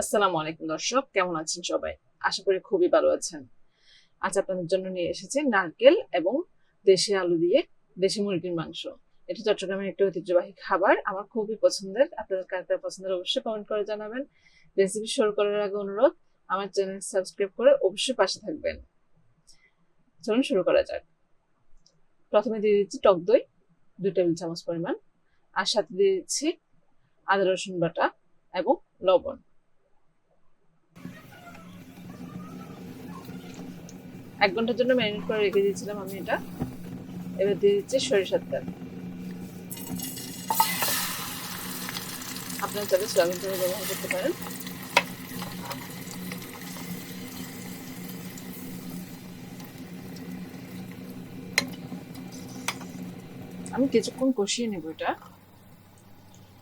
আসসালামু আলাইকুম দর্শক, কেমন আছেন সবাই? আশা করি খুবই ভালো আছেন। আজ আপনাদের জন্য নিয়ে এসেছে নারকেল এবং দেশি আলু দিয়ে দেশি মুরগির মাংস। এটি চট্টগ্রামের একটি ঐতিহ্যবাহী খাবার, আমার খুবই পছন্দের। আপনাদের কার কার পছন্দের অবশ্যই কমেন্ট করে জানাবেন। রেসিপি শুরু করার আগে অনুরোধ, আমার চ্যানেল সাবস্ক্রাইব করে অবশ্যই পাশে থাকবেন। চলুন শুরু করা যাক। প্রথমে দিয়ে দিচ্ছি টক দই, দুই টেবিল চামচ পরিমাণ। আর সাথে দিয়ে দিচ্ছি আদা রসুন বাটা এবং লবণ। এক ঘণ্টার জন্য ম্যারিনেট করে রেখে দিয়েছিলাম আমি এটা। এবার দিয়ে দিচ্ছি সরিষার তেল। আপনারা চাইলে সয়াবিন তেল ব্যবহার করতে পারেন। আমি কিছুক্ষণ কষিয়ে নেব এটা।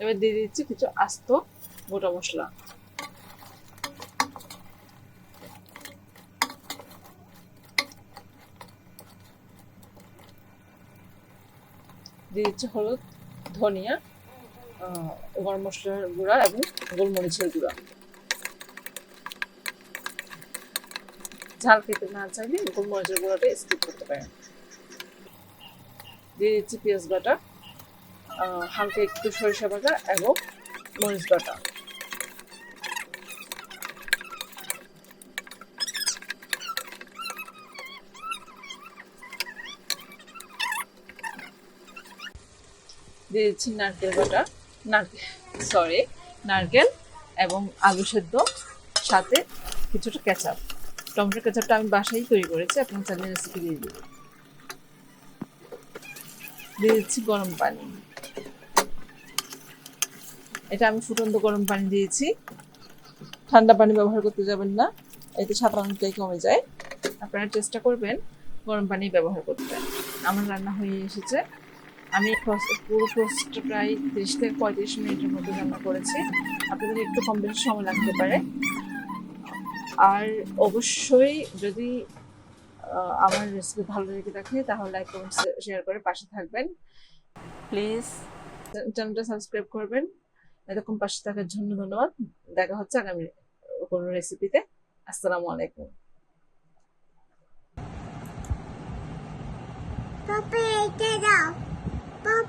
এবার দিয়ে দিচ্ছি কিছু আস্ত গোটা মশলা। দিয়ে দিচ্ছি হলুদ, ধনিয়া গরম মশলার গুঁড়া এবং গোলমরিচের গুঁড়া। ঝাল খেতে না চাইলে গোলমরিচের গুঁড়াটা স্কিপ করতে পারেন। দিয়ে দিচ্ছি পেঁয়াজ বাটা হালকা একটু সরিষা বাটা এবং মরিচ বাটা। দিয়ে দিচ্ছি নারকেল বাটা। নারকেল সরি নারকেল এবং আলু সেদ্ধ, সাথে কিছুটা কেচাপ। টমেটো কেচাপটা আমি বাসায় তৈরি করেছি, আপনার চাইলে রেসিপি দিয়ে দিই দিয়ে দিচ্ছি গরম পানি। এটা আমি ফুটন্ত গরম পানি দিয়েছি। ঠান্ডা পানি ব্যবহার করতে যাবেন না, এতে সাধারণতই কমে যায়। আপনারা চেষ্টা করবেন গরম পানি ব্যবহার করতে। আমার রান্না হয়ে এসেছে। আমি পুরো প্রসেসটা প্রায় তিরিশ থেকে পঁয়ত্রিশ মিনিটের মধ্যে রান্না করেছি। আপনাদের একটু কম বেশি সময় লাগতে পারে। আর অবশ্যই যদি আমার রেসিপি ভালো লেগে থাকে তাহলে লাইক কমেন্ট শেয়ার করে পাশে থাকবেন। প্লিজ চ্যানেলটা সাবস্ক্রাইব করবেন। এরকম পাশে থাকার জন্য ধন্যবাদ। দেখা হচ্ছে আগামী কোনো রেসিপিতে আসসালামু আলাইকুম।